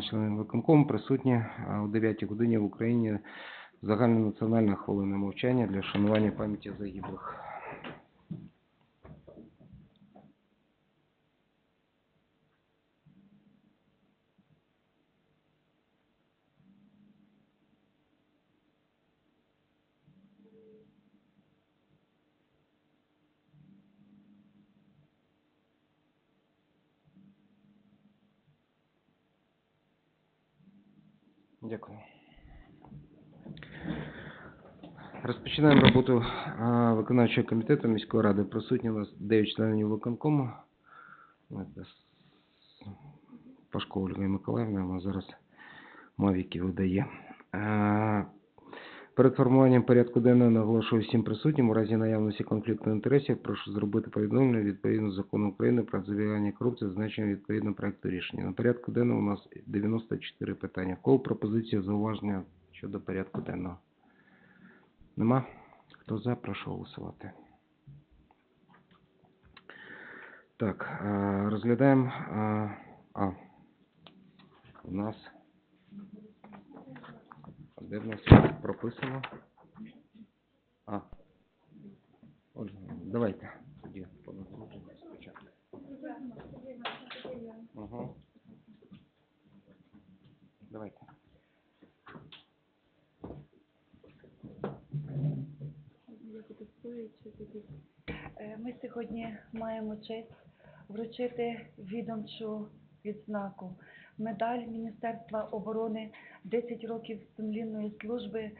члени виконкому присутні е, о 9 годині в Україні загальнонаціональна хвилина мовчання для вшанування пам'яті загиблих. Дякую. Розпочинаємо роботу виконавчого комітету міської ради. Присутні у нас 9 членів виконкому. Пашко Ольга Миколаївна, вона зараз мавіки видає. Перед формуванням порядку денного наголошую всім присутнім у разі наявності конфлікту інтересів прошу зробити повідомлення відповідно закону України про запобігання корупції, зазначення відповідно проекту рішення. На порядку денного у нас 94 питання. Кого пропозиції зауваження щодо порядку денного? Нема? Хто за, прошу голосувати. Так, розглядаємо. А, у нас. Де в нас прописано? А. Отже, давайте. Тоді по нагородженню спочатку. Угу. Давайте. Е, Ми сьогодні маємо честь вручити відомчу відзнаку медаль Міністерства оборони 10 років сумлінної служби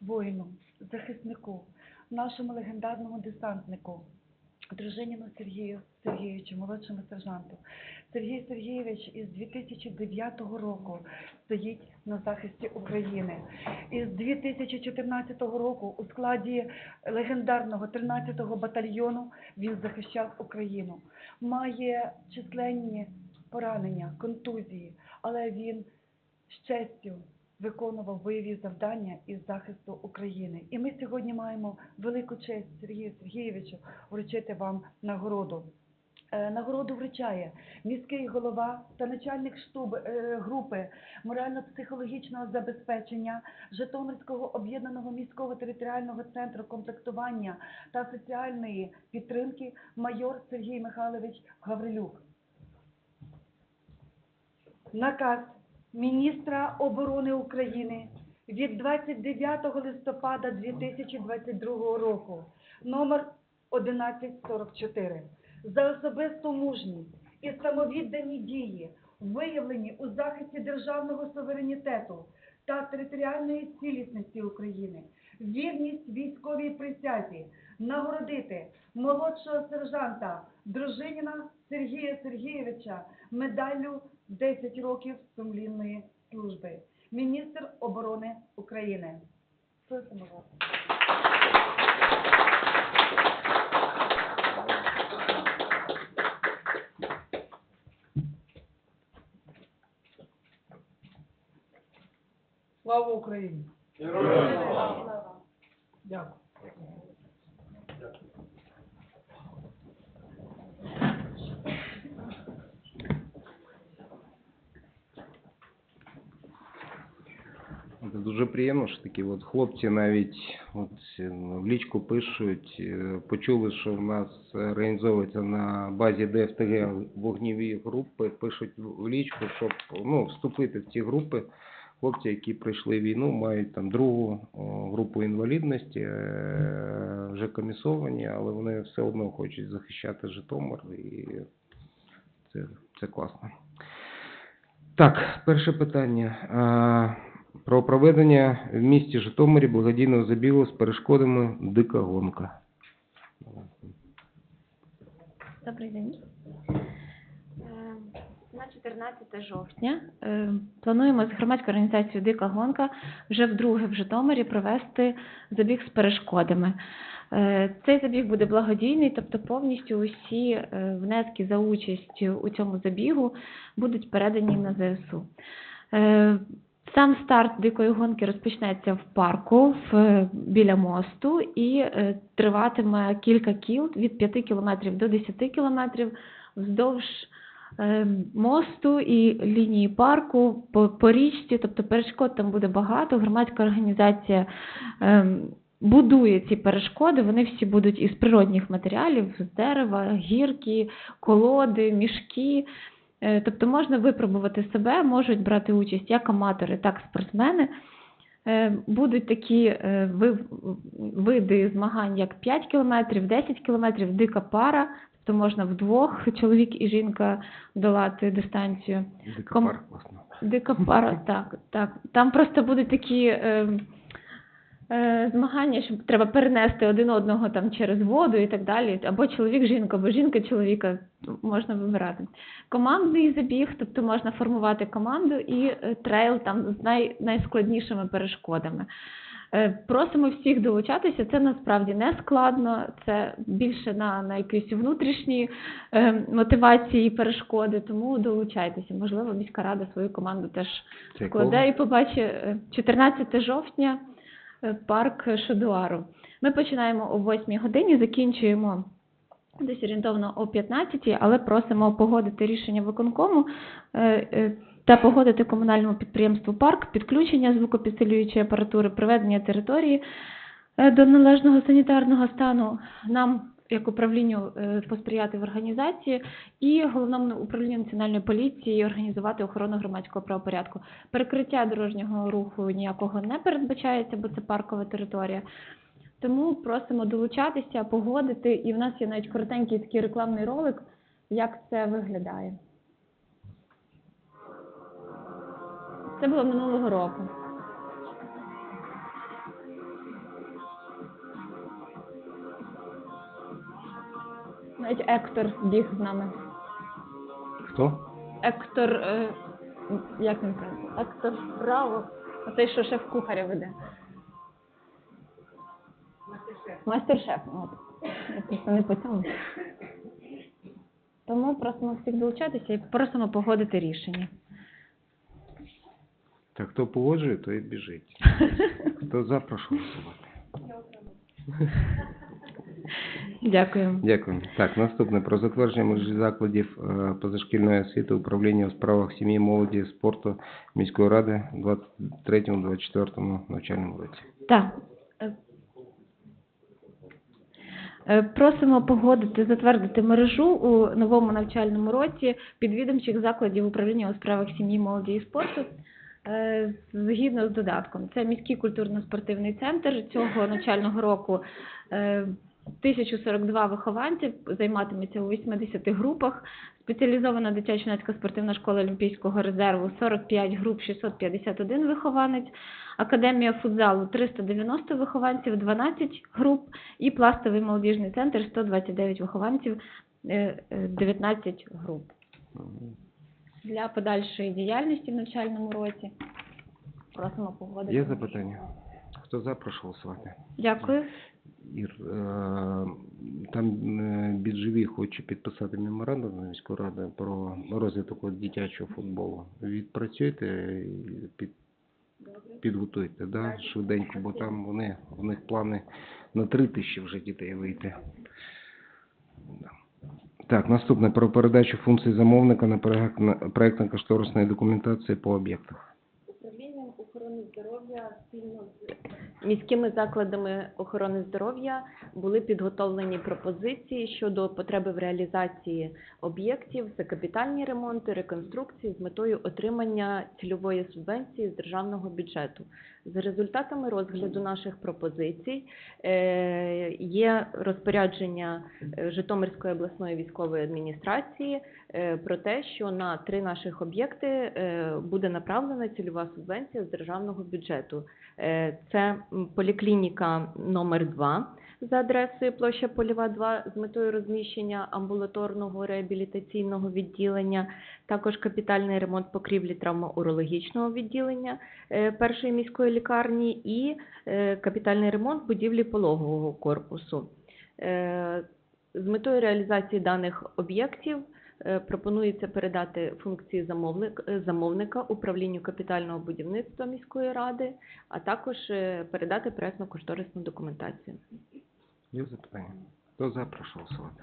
воїну, захиснику, нашому легендарному десантнику, Дружиніну Сергію Сергійовичу, молодшому сержанту. Сергій Сергійович із 2009 року стоїть на захисті України. Із 2014 року у складі легендарного 13-го батальйону він захищав Україну. Має численні поранення, контузії, але він з честю виконував бойові завдання із захисту України. І ми сьогодні маємо велику честь Сергію Сергійовичу вручити вам нагороду. Е, Нагороду вручає міський голова та начальник штаб е, групи морально-психологічного забезпечення Житомирського об'єднаного міського територіального центру комплектування та соціальної підтримки майор Сергій Михайлович Гаврилюк. Наказ міністра оборони України від 29 листопада 2022 року номер 1144 за особисту мужність і самовіддані дії, виявлені у захисті державного суверенітету та територіальної цілісності України, вірність військовій присязі, нагородити молодшого сержанта Дружиніна Сергія Сергійовича медаллю 10 років сумлінної служби. Міністр оборони України. Просимо вас. Слава Україні! Слава. Дякую. Це дуже приємно, що такі от хлопці навіть от е, в лічку пишуть, е, почули, що в нас організовується на базі ДФТГ вогніві групи, пишуть в лічку, щоб ну, вступити в ці групи. Хлопці, які пройшли війну, мають там другу групу інвалідності, е, вже комісовані, але вони все одно хочуть захищати Житомир, і це, це класно. Так, перше питання. Про проведення в місті Житомирі благодійного забігу з перешкодами Дика гонка. Добрий день. Е, На 14 жовтня е, плануємо з громадською організацією Дика гонка вже вдруге в Житомирі провести забіг з перешкодами. Е, Цей забіг буде благодійний, тобто повністю усі внески за участь у цьому забігу будуть передані на ЗСУ. Е, Сам старт дикої гонки розпочнеться в парку в, біля мосту і е, триватиме кілька кіл від 5 кілометрів до 10 кілометрів вздовж е, мосту і лінії парку по, по річці, тобто перешкод там буде багато. Громадська організація ем, будує ці перешкоди, вони всі будуть із природних матеріалів, з дерева, гірки, колоди, мішки. Е, Тобто можна випробувати себе, можуть брати участь як аматори, так і спортсмени. Е, Будуть такі е, види змагань, як 5 кілометрів, 10 кілометрів, дика пара, тобто можна вдвох, чоловік і жінка долати дистанцію. Дика Ком- пара. Дика пара, так, так. Там просто будуть такі змагання, що треба перенести один одного там через воду і так далі. Або чоловік жінка, або жінка чоловіка можна вибирати. Командний забіг, тобто можна формувати команду і е, трейл там з най, найскладнішими перешкодами. Е, Просимо всіх долучатися. Це насправді не складно, це більше на, на якісь внутрішні е, мотивації і перешкоди. Тому долучайтеся. Можливо, міська рада свою команду теж складе і побачить е, 14 жовтня е, парк Шодуару. Ми починаємо о 8 годині, закінчуємо десь орієнтовно о 15, але просимо погодити рішення виконкому е, е, та погодити комунальному підприємству парк підключення звукопідсилюючої апаратури, приведення території е, до належного санітарного стану. Нам як управлінню е, посприяти в організації і головному управлінню національної поліції організувати охорону громадського правопорядку. Перекриття дорожнього руху ніякого не передбачається, бо це паркова територія. Тому просимо долучатися, погодити, і в нас є навіть коротенький такий рекламний ролик, як це виглядає. Це було минулого року. Навіть Ектор біг з нами. Хто? Ектор, е, як він каже? Ектор Браво. Оцей, що шеф кухаря веде. Мастер-шеф. От. Я просто не по цьому. Тому просимо всіх долучатися і просимо погодити рішення. Так хто погоджує, то і біжить. Хто за, прошу голосувати. Дякую. Дякую. Так, наступне про затвердження межі закладів е, позашкільної освіти управління у справах сім'ї, молоді, спорту міської ради у 23-24 навчальному році. Так. Е, Просимо погодити, затвердити мережу у новому навчальному році підвідомчих закладів управління у справах сім'ї, молоді і спорту е, згідно з додатком. Це міський культурно-спортивний центр цього навчального року. Е, 1042 вихованців займатиметься у 80 групах. Спеціалізована дитячо-юнацька спортивна школа Олімпійського резерву 45 груп, 651 вихованець. Академія футзалу 390 вихованців, 12 груп і пластовий молодіжний центр 129 вихованців, е, е, 19 груп. Для подальшої діяльності в навчальному році просимо погодити. Є запитання? Хто за, прошу голосувати. Дякую. Ір, е, там е, Біджеві хоче підписати меморандум на міську раду про розвиток дитячого футболу. Відпрацюйте під, підготуйте, да, швиденько, бо там вони, в них плани на три тисячі вже дітей вийти. Так, наступне про передачу функцій замовника на проект на проектно-кошторисної документації по об'єктах. Управлінням охорони здоров'я спільно з міськими закладами охорони здоров'я були підготовлені пропозиції щодо потреби в реалізації об'єктів за капітальні ремонти, реконструкції з метою отримання цільової субвенції з державного бюджету. За результатами розгляду наших пропозицій е, є розпорядження е, Житомирської обласної військової адміністрації е, про те, що на три наших об'єкти буде направлена цільова субвенція з державного бюджету. Е, Це поліклініка номер 2 за адресою площа Польова 2 з метою розміщення амбулаторного реабілітаційного відділення, також капітальний ремонт покрівлі травмоурологічного відділення е, першої міської лікарні і е, капітальний ремонт будівлі пологового корпусу. З метою реалізації даних об'єктів пропонується передати функції замовник- е, замовника управлінню капітального будівництва міської ради, а також е, передати проектно-кошторисну документацію. Є запитання? Хто за, прошу голосувати.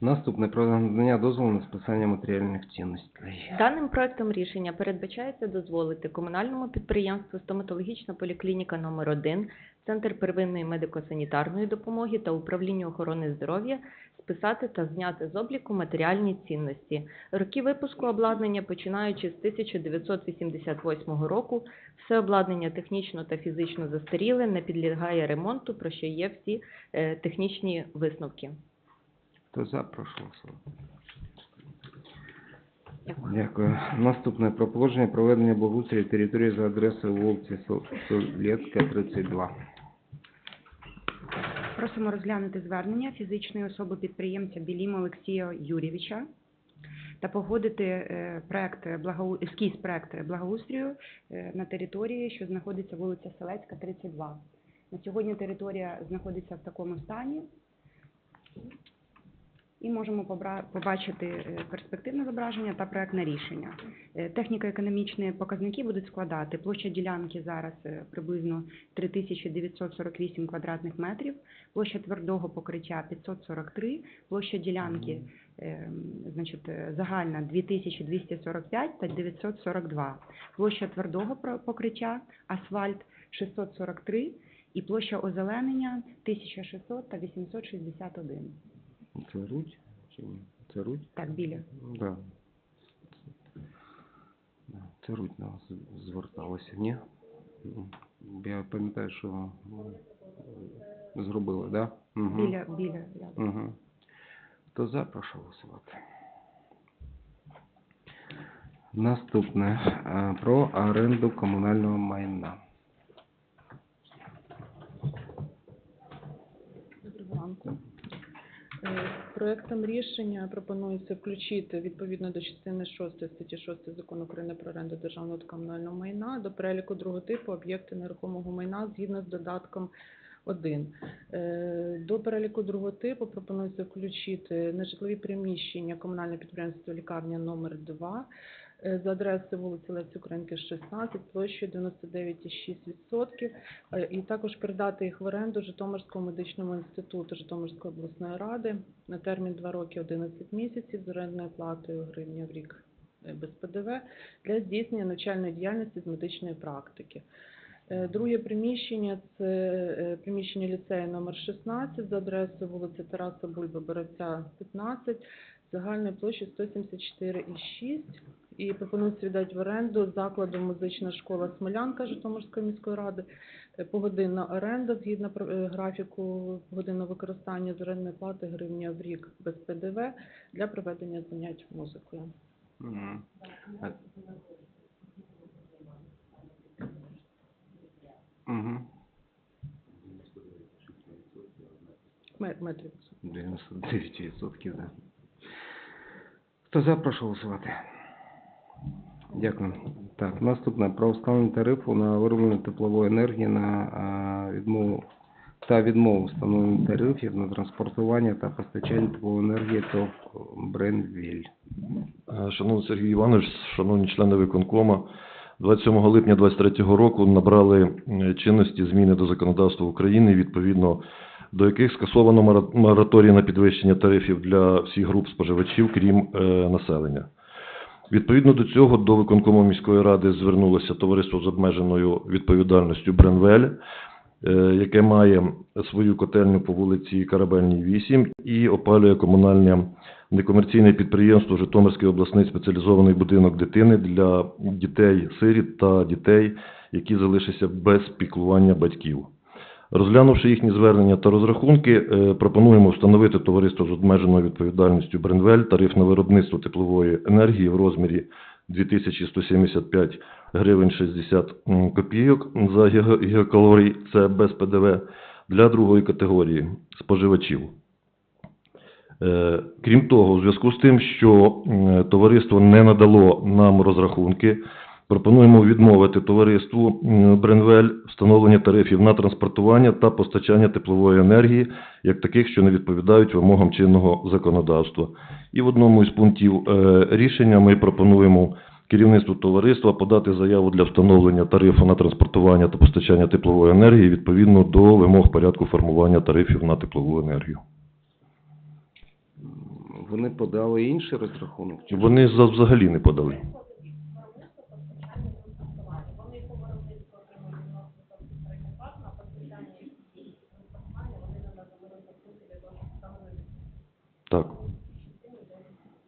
Наступне про надання дозволу на списання матеріальних цінностей. Даним проектом рішення передбачається дозволити комунальному підприємству стоматологічна поліклініка номер 1 Центр первинної медико-санітарної допомоги та управління охорони здоров'я списати та зняти з обліку матеріальні цінності. Роки випуску обладнання починаючи з 1988 року. Все обладнання технічно та фізично застаріле, не підлягає ремонту, про що є всі е, технічні висновки. Хто за, прошу голосувати. Дякую. Дякую. Наступне про положення проведення благоустрою території за адресою вулиці Сол- Солєцька, 32. Просимо розглянути звернення фізичної особи підприємця Біліма Олексія Юрійовича та погодити е, проект благоу... ескіз проект благоустрою е, на території, що знаходиться вулиця Селецька, 32. На сьогодні територія знаходиться в такому стані. І можемо побачити е, перспективне зображення та проектне рішення. Е, Техніко-економічні показники будуть складати. Площа ділянки зараз е, приблизно 3948 квадратних метрів, площа твердого покриття 543, площа ділянки значить, загальна 2245 та 942, площа твердого покриття, асфальт 643 і площа озеленення 1600 та 861. Це руть? Чи ні? Це руть? Так, біля. Да. Да, Це руть на вас зверталася, ні? Я пам'ятаю, що зробили, да? Угу. Біля, біля. рядом. Угу. Хто за, прошу голосувати. Наступне е, про оренду комунального майна. Доброго ранку. Е, Проектом рішення пропонується включити відповідно до частини 6 статті 6 Закону України про оренду державного та комунального майна до переліку другого типу об'єкти нерухомого майна згідно з додатком 1. Е, До переліку другого типу пропонується включити нежитлові приміщення комунальне підприємство лікарня номер 2 е, за адресою вулиці Лесі Українки, 16, площею 99,6%. Е, І також передати їх в оренду Житомирському медичному інституту Житомирської обласної ради на термін 2 роки 11 місяців з орендною платою гривня в рік е, без ПДВ для здійснення навчальної діяльності з медичної практики. Е, Друге приміщення це е, приміщення ліцею номер 16 за адресою вулиця Тараса Бульба, Боровця, 15, загальною площею 174,6 і пропонується віддати в оренду закладу музична школа Смолянка Житомирської міської ради. Е, Погодинна оренда згідно е, графіку погодинного використання з орендної плати гривня в рік без ПДВ для проведення занять музикою. Мгм. А- Мгм. Ме- Метрів. 99%, да. Хто за, прошу голосувати. Дякую. Так, наступне про встановлення тарифу на вироблення теплової енергії на відмову та відмову встановлення тарифів на транспортування та постачання теплової енергії ТОВ Бренвіль. Е, Шановний Сергій Іванович, шановні члени виконкома, 27 липня 2023 року набрали е, чинності зміни до законодавства України, відповідно до яких скасовано мора- мораторій на підвищення тарифів для всіх груп споживачів, крім е, населення. Відповідно до цього до виконкому міської ради звернулося товариство з обмеженою відповідальністю Бренвель, е, яке має свою котельню по вулиці Карабельній 8 і опалює комунальне некомерційне підприємство Житомирський обласний спеціалізований будинок дитини для дітей сиріт та дітей, які залишаться без піклування батьків. Розглянувши їхні звернення та розрахунки, е, пропонуємо встановити товариство з обмеженою відповідальністю Бренвель тариф на виробництво теплової енергії в розмірі 2175 гривень 60 копійок за гігакалорій, це без ПДВ, для другої категорії споживачів. Е, Крім того, у зв'язку з тим, що товариство не надало нам розрахунки, пропонуємо відмовити товариству Бренвель встановлення тарифів на транспортування та постачання теплової енергії, як таких, що не відповідають вимогам чинного законодавства. І в одному із пунктів е, рішення ми пропонуємо керівництву товариства подати заяву для встановлення тарифу на транспортування та постачання теплової енергії відповідно до вимог порядку формування тарифів на теплову енергію. Вони подали інший розрахунок? чи Вони за- взагалі не подали. Так.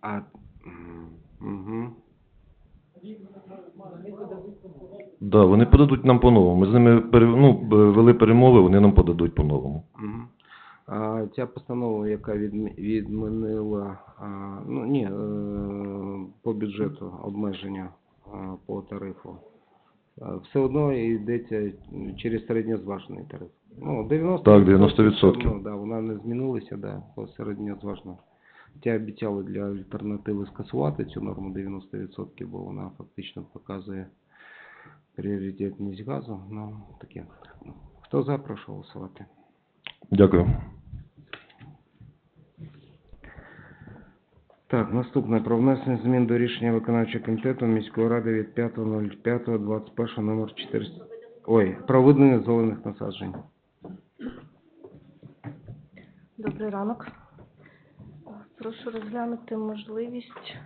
А, угу. Да, вони подадуть нам по-новому. Ми з ними пере- ну, вели перемови, вони нам подадуть по-новому. Мгм. А ця постанова, яка відмі- відмінила, а, ну ні, е, по бюджету обмеження по тарифу, все одно йдеться через середньозважений тариф. Ну, 90 Так, 90%. Ну, да, вона не змінилася, да, по середньозважному. Ті обіцяли для альтернативи скасувати цю норму 90%, бо вона фактично показує пріоритетність газу. Ну, таке. Хто за, прошу голосувати. Дякую. Так, наступне про внесення змін до рішення виконавчого комітету міської ради від 5.05.21 номер 400. Ой, про видалення зелених насаджень. Добрий ранок. Прошу розглянути можливість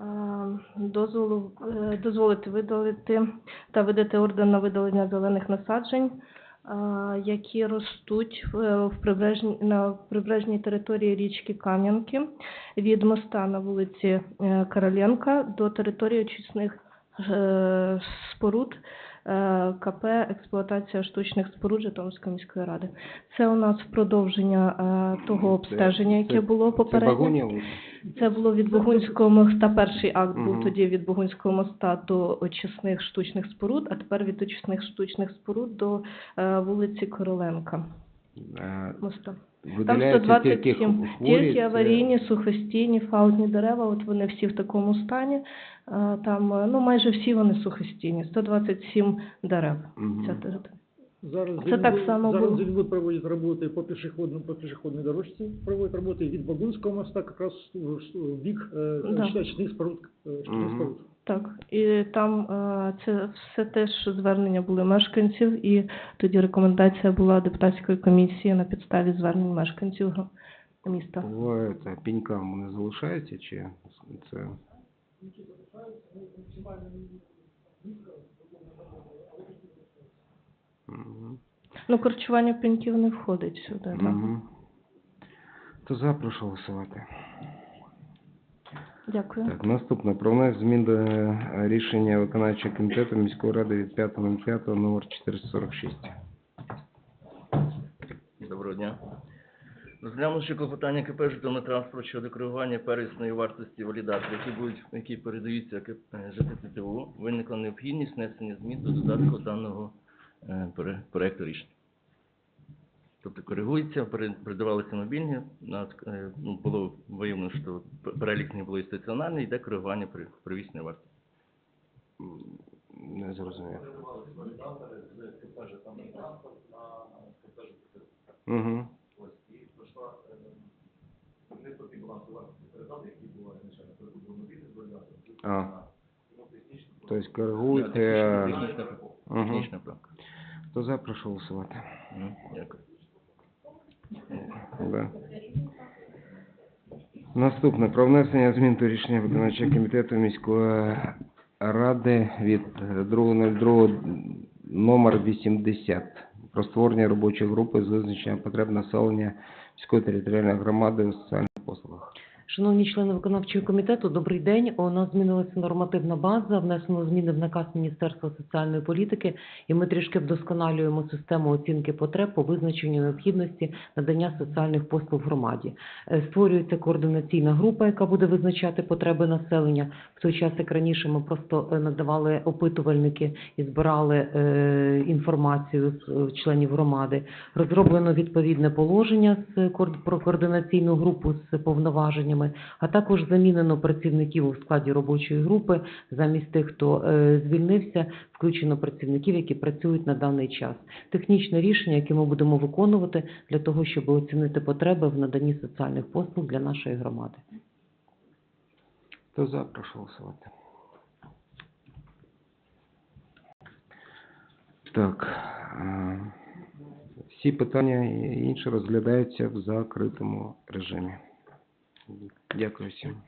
е, дозволу, е, дозволити видалити та видати ордер на видалення зелених насаджень, е, які ростуть в, прибережній, на прибережній території річки Кам'янки від моста на вулиці Короленка до території очисних споруд КП «Експлуатація штучних споруд Житомирської міської ради». Це у нас продовження е, того обстеження, яке було попередньо. Це було від Богунського моста. Перший акт був тоді від Богунського моста до очисних штучних споруд, а тепер від очисних штучних споруд до е, вулиці Короленка Е, моста. Там Видаляються тільки 127 ху- хворі, тільки це- аварійні, сухостійні, фаутні дерева. От вони всі в такому стані. Е, Там е, ну майже всі вони сухостійні. 127 дерев. Мгм. Ця територія. Зараз Це так Зеленбуд- само зараз було. Зеленбуд проводит работы по пешеходным, по пешеходной дорожке, проводит работы від Багунського моста, как раз в, в бік е, Да. очисних споруд. е, очисних Мгм. споруд. Так, і там е, це все теж звернення були мешканців, і тоді рекомендація була депутатської комісії на підставі звернень мешканців міста. Буває, це пінькам не залишається, чи це... Ну, корчування пеньків не входить сюди, так? Мгм. То за, прошу голосувати. Дякую. Так, наступне. Про внесення змін до е, рішення виконавчого комітету міської ради від 5.05 номер 446. Доброго дня. Розглянувши клопотання КП «Житомиртранспорт» щодо коригування первісної вартості валідації, які будуть, які передаються КП ЖТТУ, виникла необхідність внесення змін до додатку даного е, проекту рішення. Тобто коригується, передавалися мобільні, е, ну, було виявлено, що перелік не було і стаціонарний, йде коригування при первісної вартості. М, Не зрозумів. Угу. А. Тобто Мгм. технічна правка. Хто за, прошу голосувати. Дякую. Да. Наступне. Про внесення змін до рішення виконавчого комітету міської ради від 2.02 номер 80 про створення робочої групи з визначення потреб населення міської територіальної громади у соціальних послугах. Шановні члени виконавчого комітету, добрий день. У нас змінилася нормативна база, внесено зміни в наказ Міністерства соціальної політики, і ми трішки вдосконалюємо систему оцінки потреб по визначенню необхідності надання соціальних послуг в громаді. Е, Створюється координаційна група, яка буде визначати потреби населення. В той час, як раніше, ми просто е, надавали опитувальники і збирали е, інформацію з членів громади. Розроблено відповідне положення про координаційну групу з повноваженнями, а також замінено працівників у складі робочої групи. Замість тих, хто е, звільнився, включено працівників, які працюють на даний час. Технічне рішення, яке ми будемо виконувати для того, щоб оцінити потреби в наданні соціальних послуг для нашої громади. Хто за, прошу голосувати. Так. е, Всі питання і інші розглядаються в закритому режимі. Дякую всім.